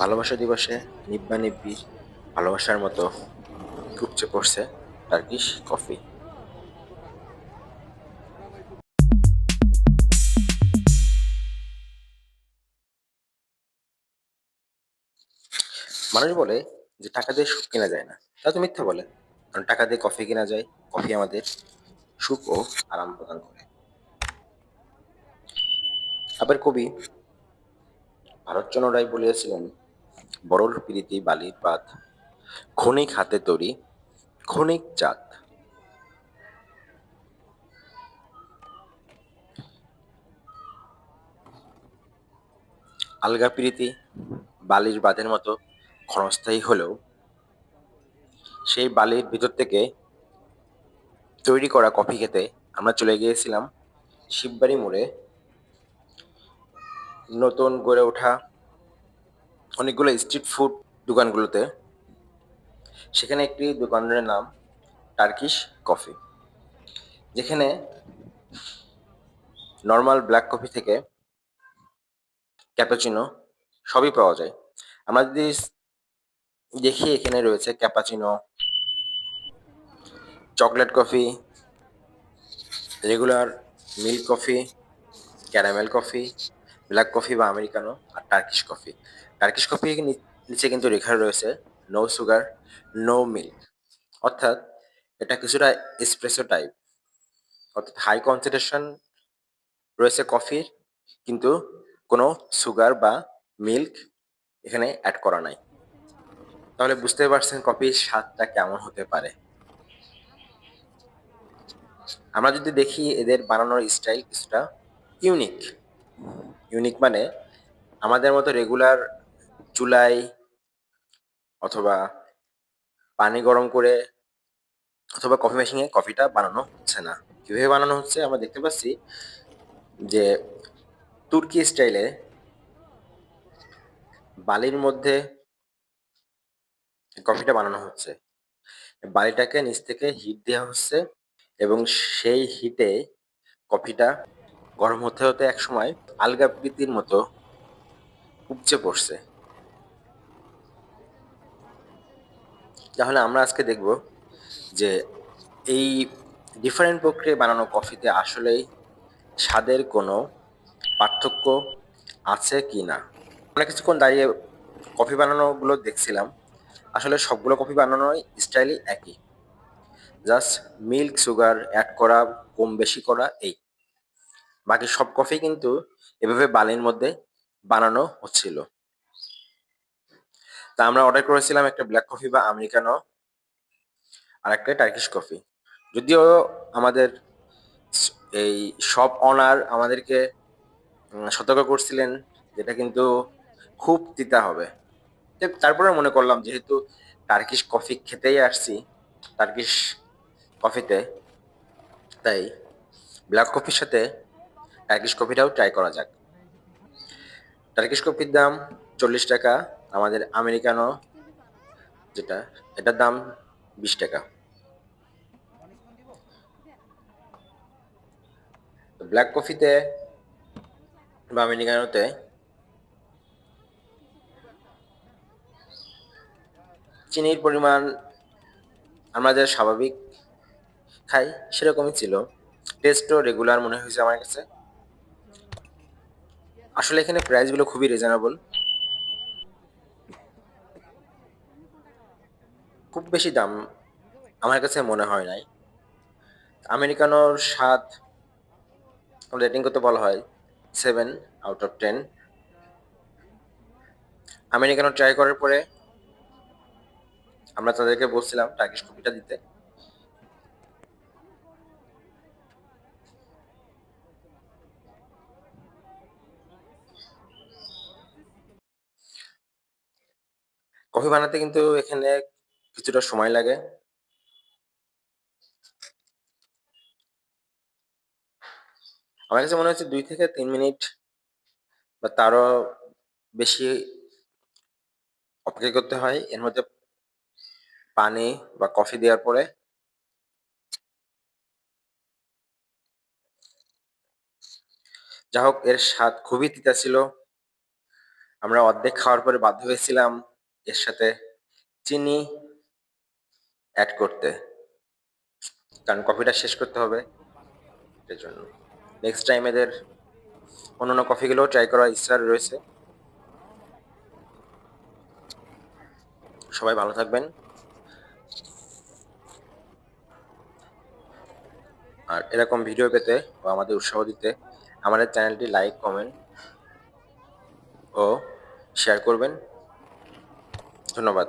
ভালোবাসা দিবসে নিব্বা নিব্বি ভালোবাসার মতো উপচে পড়ছে টার্কিশ কফি। মানুষ বলে যে টাকা দিয়ে সুখ কেনা যায় না। তা তো মিথ্যা বলে। কারণ টাকা দিয়ে কফি কেনা যায়, কফি আমাদের সুখ ও আরাম প্রদান করে। আবার কবি ভারতচন্দ্র রায় বলিয়াছিলেন, বড়র প্রীতি বালির পাত, ক্ষণিক হাতে তরি, ক্ষণিক জাত আলগা প্রীতি বালির বাঁধের মতো ক্ষণস্থায়ী হলেও সেই বালির ভিতর থেকে তৈরি করা কফি খেতে আমরা চলে গিয়েছিলাম শিববাড়ি মোড়ে নতুন গড়ে ওঠা অনেকগুলো স্ট্রিট ফুড দোকানগুলোতে। সেখানে একটি দোকানের নাম টার্কিশ কফি যেখানে নর্মাল ব্ল্যাক কফি থেকে ক্যাপাচিনো সবই পাওয়া যায়। আমরা যদি দেখি এখানে রয়েছে cappuccino chocolate coffee regular milk coffee caramel coffee black coffee বা আমেরিকানো আর টার্কিশ কফি টার্কিশ কফি নিচে কিন্তু লেখা রয়েছে নো সুগার নো মিল্ক অর্থাৎ এটা কিছুটা এসপ্রেসো টাইপ অর্থাৎ হাই কনসেন্ট্রেশন রয়েছে কফির কিন্তু কোনো সুগার বা মিল্ক এখানে অ্যাড করা নাই। তাহলে বুঝতে পারছেন কফির স্বাদটা কেমন হতে পারে। আমরা যদি দেখি এদের বানানোর স্টাইল কিছুটা ইউনিক ইউনিক মানে আমাদের মতো রেগুলার চুলাই অথবা পানি গরম করে অথবা কফি মেশিনে কফিটা বানানো হচ্ছে না। কীভাবে বানানো হচ্ছে আমরা দেখতে পাচ্ছি যে তুর্কি স্টাইলে বালির মধ্যে কফিটা বানানো হচ্ছে। বালিটাকে নিচ থেকে হিট দেওয়া হচ্ছে এবং সেই হিটে কফিটা গরম হতে হতে এক সময় আলগা প্রীতির মতো উপচে পড়ছে। তাহলে আমরা আজকে দেখব যে এই ডিফারেন্ট প্রক্রিয়ায় বানানো কফিতে আসলেই স্বাদের কোনো পার্থক্য আছে কি না? আমরা কিছুক্ষণ দাঁড়িয়ে কফি বানানোগুলো দেখছিলাম। আসলে সবগুলো কফি বানানোর স্টাইলই একই। জাস্ট মিল্ক সুগার অ্যাড করা, কম বেশি করা, এই। বাকি সব কফি কিন্তু এভাবে বালির মধ্যে বানানো হচ্ছিল। তা আমরা অর্ডার করেছিলাম একটা ব্ল্যাক কফি বা আমেরিকানো আর একটা টার্কিশ কফি যদিও আমাদের এই শপ অনার আমাদেরকে সতর্ক করছিলেন যেটা কিন্তু খুব তিতা হবে। তারপরে মনে করলাম যেহেতু টার্কিশ কফি খেতেই আসছি টার্কিশ কফিতে তাই ব্ল্যাক কফির সাথে টার্কিশ কফিটাও ট্রাই করা যাক। টার্কিশ কফির দাম চল্লিশ টাকা, আমাদের আমেরিকানো যেটা, এটার দাম বিশ টাকা। ব্ল্যাক কফিতে বা আমেরিকানোতে চিনির পরিমাণ আমাদের স্বাভাবিক খাই সেরকমই ছিল। টেস্টও রেগুলার মনে হয়েছে আমার কাছে। আসলে এখানে প্রাইসগুলো খুবই রিজনেবল খুব বেশি দাম আমার কাছে মনে হয় নাই। আমেরিকানোর স্বাদ রেটিং করতে বলা হয় seven out of ten Americano try করার পরে আমরা তাদেরকে বলছিলাম টার্কিশ কপিটা দিতে। কফি বানাতে কিন্তু এখানে কিছুটা সময় লাগে। আমার কাছে মনে হচ্ছে দুই থেকে তিন মিনিট বা তারও বেশি অপেক্ষা করতে হয়। এর মধ্যে পানি বা কফি দেওয়ার পরে যা হোক এর স্বাদ খুবই তিতা ছিল। আমরা অর্ধেক খাওয়ার পরে বাধ্য হয়েছিলাম। এর সাথে চিনি অ্যাড করতে। কারণ কফিটা শেষ করতে হবে। এর জন্য। নেক্সট টাইম এদের অন্যান্য কফিগুলোও ট্রাই করার ইচ্ছা রয়েছে। সবাই ভালো থাকবেন। আর এরকম ভিডিও পেতে ও আমাদের উৎসাহ দিতে আমাদের চ্যানেলটি লাইক কমেন্ট ও শেয়ার করবেন। ধন্যবাদ।